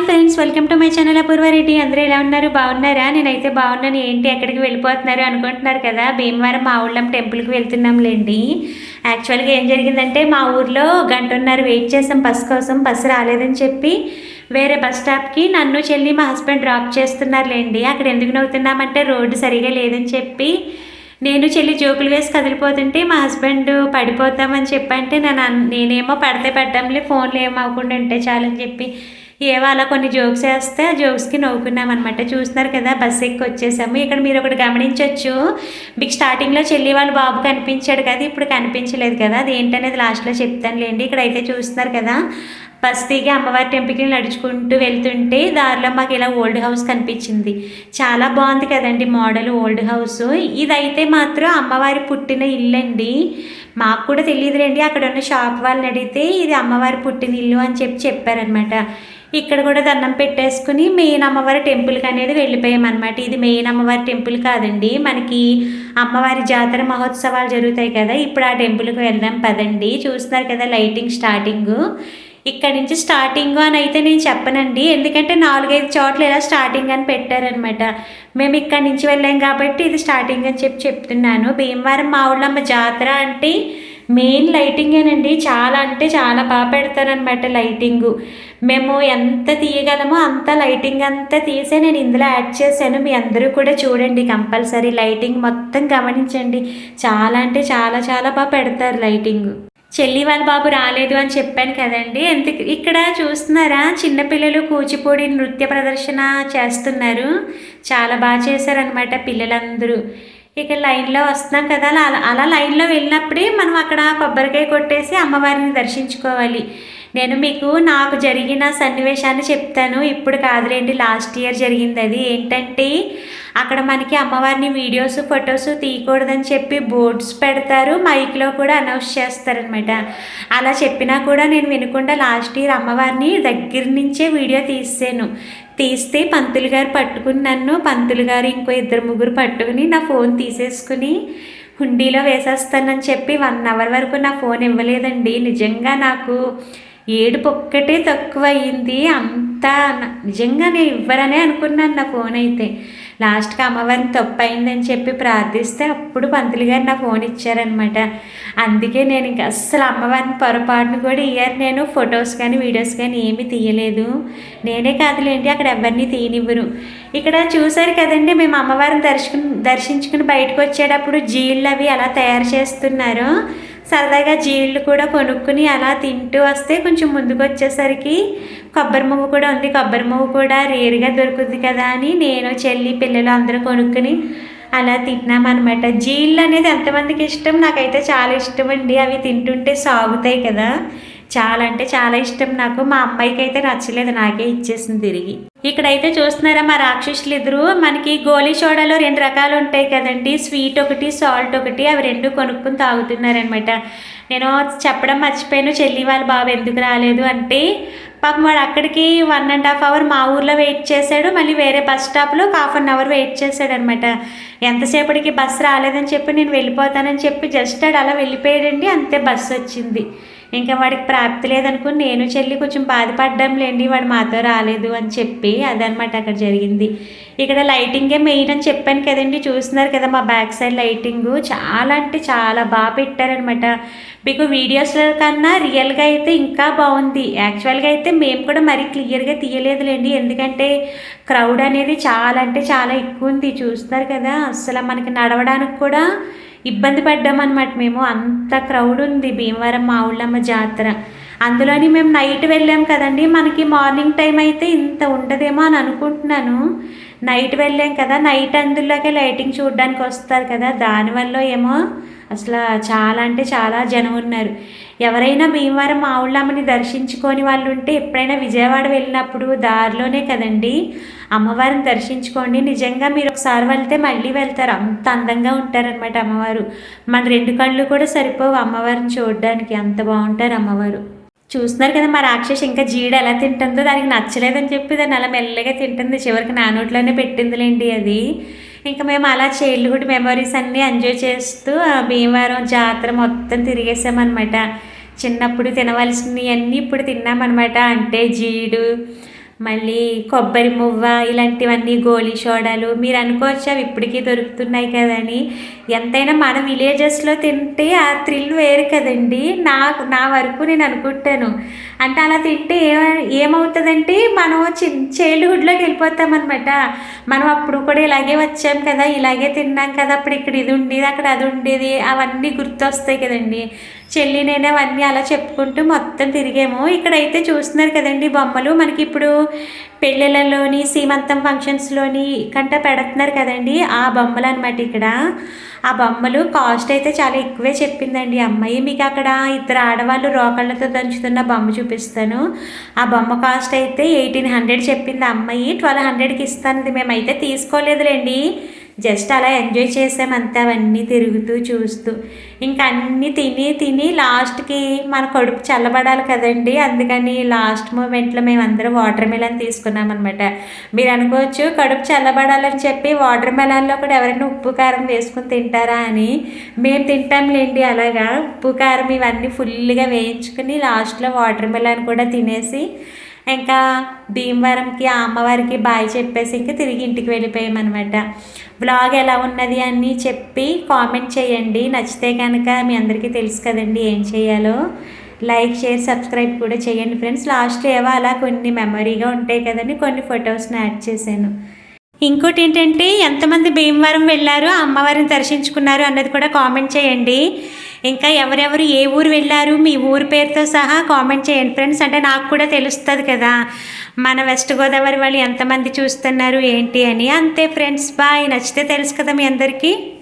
Hi friends welcome to my channel Apoorva Reddy అందరూ ఎలా ఉన్నారు? బాగున్నారా? నేనైతే బాగున్నాను. ఏంటి ఎక్కడికి వెళ్ళిపోతున్నారు అనుకుంటున్నారు కదా? భీమవరం మా ఊళ్ళం టెంపుల్కి వెళ్తున్నాంలేండి. యాక్చువల్గా ఏం జరిగిందంటే మా ఊర్లో గంటన్నర వెయిట్ చేసాం బస్ కోసం. బస్సు రాలేదని చెప్పి వేరే బస్ స్టాప్కి నన్ను చెల్లి మా హస్బెండ్ డ్రాప్ చేస్తున్నారులేండి. అక్కడ ఎందుకు నవ్వుతున్నామంటే రోడ్డు సరిగా లేదని చెప్పి నేను చెల్లి జోకులు వేసి కదిలిపోతుంటే మా హస్బెండ్ పడిపోతామని చెప్పంటే నేను నేనేమో పడితే పెట్టడంలే ఫోన్లు ఏమవ్వకుండా ఉంటే చాలని చెప్పి ఏవో అలా కొన్ని జోక్స్ వేస్తే ఆ జోక్స్కి నవ్వుకున్నాం అనమాట చూస్తున్నారు కదా బస్సు ఎక్కి వచ్చేసాము ఇక్కడ మీరు ఒకటి గమనించవచ్చు మీకు స్టార్టింగ్లో చెల్లి వాళ్ళ బాబు కనిపించాడు కదా ఇప్పుడు కనిపించలేదు కదా. అది ఏంటనేది లాస్ట్లో చెప్తానులేండి ఇక్కడ అయితే చూస్తున్నారు కదా బస్ దిగి అమ్మవారి టెంపుల్కి నడుచుకుంటూ వెళ్తుంటే దారిలో మాకు ఇలా ఓల్డ్ హౌస్ కనిపించింది. చాలా బాగుంది కదండి మోడల్ ఓల్డ్ హౌస్ ఇదైతే మాత్రం అమ్మవారి పుట్టిన ఇల్లండి. మాకు కూడా తెలియదులేండి. అక్కడ ఉన్న షాప్ వాళ్ళని అడిగితే ఇది అమ్మవారి పుట్టిన ఇల్లు అని చెప్పి చెప్పారనమాట ఇక్కడ కూడా దండం పెట్టేసుకుని మెయిన్ అమ్మవారి టెంపుల్కి అనేది వెళ్ళిపోయామన్నమాట. ఇది మెయిన్ అమ్మవారి టెంపుల్ కాదండి. మనకి అమ్మవారి జాతర మహోత్సవాలు జరుగుతాయి కదా. ఇప్పుడు ఆ టెంపుల్కి వెళ్దాం పదండి. చూస్తున్నారు కదా లైటింగ్ స్టార్టింగ్ ఇక్కడ నుంచి స్టార్టింగ్ అని అయితే నేను చెప్పనండి. ఎందుకంటే నాలుగైదు చోట్ల ఇలా స్టార్టింగ్ అని పెట్టారనమాట మేము ఇక్కడ నుంచి వెళ్ళాం కాబట్టి ఇది స్టార్టింగ్ అని చెప్పి చెప్తున్నాను. భీమవరం మా ఊళ్ళమ్మ జాతర అంటే మెయిన్ లైటింగేనండి చాలా అంటే చాలా బాగా పెడతారనమాట లైటింగు. మేము ఎంత తీయగలమో అంత లైటింగ్ అంతా తీసే నేను ఇందులో యాడ్ చేశాను. మీ అందరూ కూడా చూడండి కంపల్సరీ లైటింగ్ మొత్తం గమనించండి. చాలా అంటే చాలా చాలా బాగా పెడతారు లైటింగ్. చెల్లి వాళ్ళ బాబు రాలేదు అని చెప్పాను కదండి ఎందుకు? ఇక్కడ చూస్తున్నారా? చిన్నపిల్లలు కూచిపూడి నృత్య ప్రదర్శన చేస్తున్నారు. చాలా బాగా చేశారనమాట పిల్లలందరూ. ఇక లైన్లో వస్తున్నాం కదా. అలా అలా లైన్లో వెళ్ళినప్పుడే మనం అక్కడ కొబ్బరికాయ కొట్టేసి అమ్మవారిని దర్శించుకోవాలి. నేను మీకు నాకు జరిగిన సన్నివేశాన్ని చెప్తాను. ఇప్పుడు కాదులేండి లాస్ట్ ఇయర్ జరిగింది అది. ఏంటంటే అక్కడ మనకి అమ్మవారిని వీడియోస్ ఫొటోస్ తీయకూడదని చెప్పి బోర్డ్స్ పెడతారు. మైక్లో కూడా అనౌన్స్ చేస్తారనమాట అలా చెప్పినా కూడా నేను వినకుండా లాస్ట్ ఇయర్ అమ్మవారిని దగ్గర నుంచే వీడియో తీసాను తీస్తే పంతులు గారు పట్టుకుని నన్ను పంతులు గారు ఇంకో ఇద్దరు ముగ్గురు పట్టుకుని నా ఫోన్ తీసేసుకుని హుండీలో వేసేస్తానని చెప్పి వన్ అవర్ వరకు నా ఫోన్ ఇవ్వలేదండి. నిజంగా నాకు ఏడుపు ఒక్కటే తక్కువ అయ్యింది అంతా నిజంగా నేను ఇవ్వరనే అనుకున్నాను నా ఫోన్ అయితే. లాస్ట్కి అమ్మవారిని తప్పు అయిందని చెప్పి ప్రార్థిస్తే అప్పుడు పంతులు గారు నా ఫోన్ ఇచ్చారనమాట అందుకే నేను ఇంక అస్సలు అమ్మవారిని పొరపాటును కూడా ఇయ్యారు. నేను ఫొటోస్ కానీ వీడియోస్ కానీ ఏమీ తీయలేదు. నేనే కాదులేంటి అక్కడ ఎవరిని తీయనివ్వరు ఇక్కడ చూసారు కదండి మేము అమ్మవారిని దర్శకుని దర్శించుకుని బయటకు వచ్చేటప్పుడు జీళ్ళు అవి అలా తయారు చేస్తున్నారు. సరదాగా జీళ్ళు కూడా కొనుక్కుని అలా తింటూ వస్తే కొంచెం ముందుకు వచ్చేసరికి కొబ్బరి మువ్వు కూడా ఉంది. కొబ్బరి మువ్వు కూడా రేరుగా దొరుకుతుంది కదా అని నేను చెల్లి పిల్లలు అందరూ కొనుక్కుని అలా తిన్నామన్నమాట జీళ్ళు అనేది ఎంతమందికి ఇష్టం? నాకైతే చాలా ఇష్టం అండి. అవి తింటుంటే సాగుతాయి కదా. చాలా అంటే చాలా ఇష్టం నాకు. మా అమ్మాయికి అయితే నచ్చలేదు. నాకే ఇచ్చేసింది తిరిగి. ఇక్కడైతే చూస్తున్నారా మా రాక్షసులు ఇద్దరు? మనకి గోలీ సోడాలో రెండు రకాలు ఉంటాయి కదండి. స్వీట్ ఒకటి సాల్ట్ ఒకటి అవి రెండు కొనుక్కుని తాగుతున్నారనమాట నేను చెప్పడం మర్చిపోయాను చెల్లి వాళ్ళ బాబు ఎందుకు రాలేదు అంటే పాపం వాడు అక్కడికి వన్ అండ్ హాఫ్ అవర్ మా ఊర్లో వెయిట్ చేశాడు. మళ్ళీ వేరే బస్ స్టాప్లో హాఫ్ అన్ అవర్ వెయిట్ చేశాడు అనమాట ఎంతసేపటికి బస్సు రాలేదని చెప్పి నేను వెళ్ళిపోతానని చెప్పి జస్ట్ ఆడు అలా వెళ్ళిపోయాడండి. అంతే బస్సు వచ్చింది. ఇంకా వాడికి ప్రాప్తి లేదనుకుని నేను చెల్లి కొంచెం బాధపడ్డాం లేండి వాడు మాతో రాలేదు అని చెప్పి అదనమాట అక్కడ జరిగింది. ఇక్కడ లైటింగే మెయిన్ అని చెప్పాను కదండి. చూస్తున్నారు కదా మా బ్యాక్ సైడ్ లైటింగ్ చాలా అంటే చాలా బాగా పెట్టారనమాట మీకు వీడియోస్లో కన్నా రియల్గా అయితే ఇంకా బాగుంది. యాక్చువల్గా అయితే మేము కూడా మరీ క్లియర్గా తీయలేదులేండి. ఎందుకంటే క్రౌడ్ అనేది చాలా అంటే చాలా ఎక్కువ ఉంది. చూస్తున్నారు కదా అసలు మనకి నడవడానికి కూడా ఇబ్బంది పడ్డామన్నమాట మేము. అంత క్రౌడ్ ఉంది. భీమవరం మా ఊళ్ళమ్మ జాతర. అందులోని మేము నైట్ వెళ్ళాం కదండి. మనకి మార్నింగ్ టైం అయితే ఇంత ఉండదేమో అని అనుకుంటున్నాను. నైట్ వెళ్ళాం కదా. నైట్ అందులోకే లైటింగ్ చూడడానికి వస్తారు కదా. దానివల్ల ఏమో అసలు చాలా అంటే చాలా జనం ఉన్నారు. ఎవరైనా భీమవరం మావుళ్ళమ్మని దర్శించుకొని వాళ్ళు ఉంటే ఎప్పుడైనా విజయవాడ వెళ్ళినప్పుడు దారిలోనే కదండి. అమ్మవారిని దర్శించుకోండి. నిజంగా మీరు ఒకసారి వెళ్తే మళ్ళీ వెళ్తారు. అంత అందంగా ఉంటారనమాట అమ్మవారు. మన రెండు కళ్ళు కూడా సరిపోవు అమ్మవారిని చూడడానికి. అంత బాగుంటారు అమ్మవారు. చూస్తున్నారు కదా మా రాక్షసి ఇంకా జీడ ఎలా తింటుందో దానికి నచ్చలేదని చెప్పి దాన్ని అలా మెల్లగా తింటుంది. చివరికి నా నోట్లోనే పెట్టిందిలేండి అది. ఇంకా మేము అలా చైల్డ్హుడ్ మెమరీస్ అన్నీ ఎంజాయ్ చేస్తూ ఆ భీమవరం జాతర మొత్తం తిరిగేసామన్నమాట. చిన్నప్పుడు తినవలసినవి అన్నీ ఇప్పుడు తిన్నామన్నమాట. అంటే జీడు మళ్ళీ కొబ్బరి మువ్వ ఇలాంటివన్నీ గోలీ సోడాలు మీరు అనుకోవచ్చు? అవి ఇప్పటికీ దొరుకుతున్నాయి కదని. ఎంతైనా మన విలేజెస్లో తింటే ఆ థ్రిల్ వేరు కదండి. నాకు నా వరకు నేను అనుకుంటాను. అంటే అలా తింటే ఏ ఏమవుతుందంటే మనం చి చైల్డ్హుడ్లోకి వెళ్ళిపోతామన్నమాట. మనం అప్పుడు కూడా ఇలాగే వచ్చాం కదా ఇలాగే తిన్నాం కదా అప్పుడు ఇక్కడ ఇది ఉండేది అక్కడ అది ఉండేది అవన్నీ గుర్తొస్తాయి కదండి. చెల్లి నేను అవన్నీ అలా చెప్పుకుంటూ మొత్తం తిరిగాము. ఇక్కడైతే చూస్తున్నారు కదండి బొమ్మలు. మనకి ఇప్పుడు పెళ్ళిళ్ళలోని సీమంతం ఫంక్షన్స్లోని కంట పెడుతున్నారు కదండి ఆ బొమ్మలు అనమాట ఇక్కడ. ఆ బొమ్మలు కాస్ట్ అయితే చాలా ఎక్కువే చెప్పిందండి అమ్మాయి. మీకు అక్కడ ఇద్దరు ఆడవాళ్ళు రోకళ్ళతో దంచుతున్న బొమ్మ చూపిస్తాను. ఆ బొమ్మ కాస్ట్ అయితే ఎయిటీన్ హండ్రెడ్ చెప్పింది ఆ అమ్మాయి. ట్వెల్వ్ హండ్రెడ్కి ఇస్తాను మేమైతే తీసుకోలేదులేండి. జస్ట్ అలా ఎంజాయ్ చేసాం అంతా అవన్నీ తిరుగుతూ చూస్తూ. ఇంకా అన్నీ తిని తిని లాస్ట్కి మన కడుపు చల్లబడాలి కదండి. అందుకని లాస్ట్ మూమెంట్లో మేమందరం వాటర్ మెలన్ తీసుకున్నాం అనమాట మీరు అనుకోవచ్చు కడుపు చల్లబడాలని చెప్పి వాటర్ మెలన్లో కూడా ఎవరైనా ఉప్పు కారం వేసుకుని తింటారా అని మేము తింటాంలేండి అలాగా. ఉప్పు కారం ఇవన్నీ ఫుల్గా వేయించుకుని లాస్ట్లో వాటర్ మెలన్ కూడా తినేసి ఇంకా భీమవరంకి ఆ అమ్మవారికి బాయ్ చెప్పేసి ఇంకా తిరిగి ఇంటికి వెళ్ళిపోయామన్నమాట. బ్లాగ్ ఎలా ఉన్నది అని చెప్పి కామెంట్ చేయండి. నచ్చితే కనుక మీ అందరికీ తెలుసు కదండి ఏం చేయాలో. లైక్ షేర్ సబ్స్క్రైబ్ కూడా చేయండి ఫ్రెండ్స్ లాస్ట్ ఏవో అలా కొన్ని మెమరీగా ఉంటాయి కదండి. కొన్ని ఫొటోస్ని యాడ్ చేశాను. ఇంకోటి ఏంటంటే ఎంతమంది భీమవరం వెళ్ళారు అమ్మవారిని దర్శించుకున్నారు అన్నది కూడా కామెంట్ చేయండి. ఇంకా ఎవరెవరు ఏ ఊరు వెళ్ళారు మీ ఊరు పేరుతో సహా కామెంట్ చేయండి. ఫ్రెండ్స్ అంటే నాకు కూడా తెలుస్తుంది కదా. మన వెస్ట్ గోదావరి వాళ్ళు ఎంతమంది చూస్తున్నారు ఏంటి అని. అంతే ఫ్రెండ్స్ బాయ్. నచ్చితే తెలుసు కదా మీ అందరికీ.